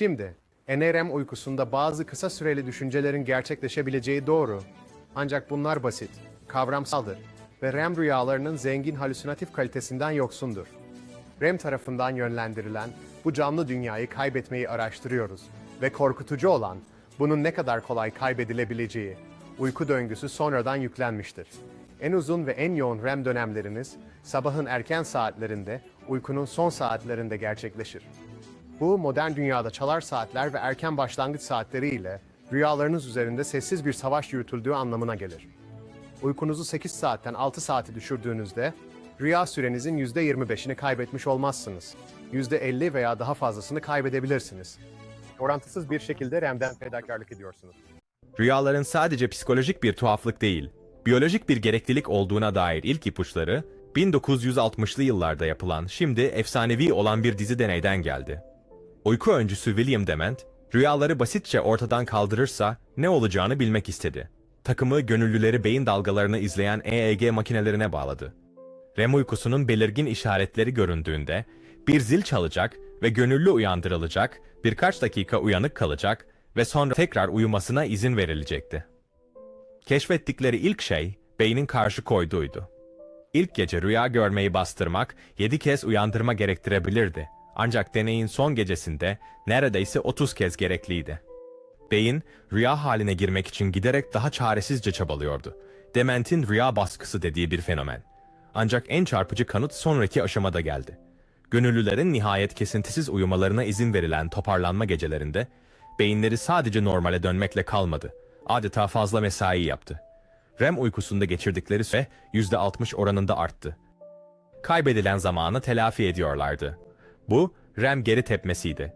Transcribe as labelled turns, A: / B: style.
A: Şimdi, NRM uykusunda bazı kısa süreli düşüncelerin gerçekleşebileceği doğru. Ancak bunlar basit, kavramsaldır ve REM rüyalarının zengin halüsinatif kalitesinden yoksundur. REM tarafından yönlendirilen bu canlı dünyayı kaybetmeyi araştırıyoruz ve korkutucu olan bunun ne kadar kolay kaybedilebileceği. Uyku döngüsü sonradan yüklenmiştir. En uzun ve en yoğun REM dönemleriniz sabahın erken saatlerinde, uykunun son saatlerinde gerçekleşir. Bu modern dünyada çalar saatler ve erken başlangıç saatleri ile rüyalarınız üzerinde sessiz bir savaş yürütüldüğü anlamına gelir. Uykunuzu 8 saatten 6 saate düşürdüğünüzde rüya sürenizin %25'ini kaybetmiş olmazsınız. %50 veya daha fazlasını kaybedebilirsiniz. Orantısız bir şekilde REM'den fedakarlık ediyorsunuz.
B: Rüyaların sadece psikolojik bir tuhaflık değil, biyolojik bir gereklilik olduğuna dair ilk ipuçları 1960'lı yıllarda yapılan, şimdi efsanevi olan bir dizi deneyden geldi. Uyku öncüsü William Dement, rüyaları basitçe ortadan kaldırırsa ne olacağını bilmek istedi. Takımı gönüllüleri beyin dalgalarını izleyen EEG makinelerine bağladı. REM uykusunun belirgin işaretleri göründüğünde bir zil çalacak ve gönüllü uyandırılacak, birkaç dakika uyanık kalacak ve sonra tekrar uyumasına izin verilecekti. Keşfettikleri ilk şey beynin karşı koyduğuydu. İlk gece rüya görmeyi bastırmak 7 kez uyandırma gerektirebilirdi. Ancak deneyin son gecesinde neredeyse 30 kez gerekliydi. Beyin, rüya haline girmek için giderek daha çaresizce çabalıyordu. Dement'in rüya baskısı dediği bir fenomen. Ancak en çarpıcı kanıt sonraki aşamada geldi. Gönüllülerin nihayet kesintisiz uyumalarına izin verilen toparlanma gecelerinde, beyinleri sadece normale dönmekle kalmadı. Adeta fazla mesai yaptı. REM uykusunda geçirdikleri süre %60 oranında arttı. Kaybedilen zamanı telafi ediyorlardı. Bu, REM geri tepmesiydi.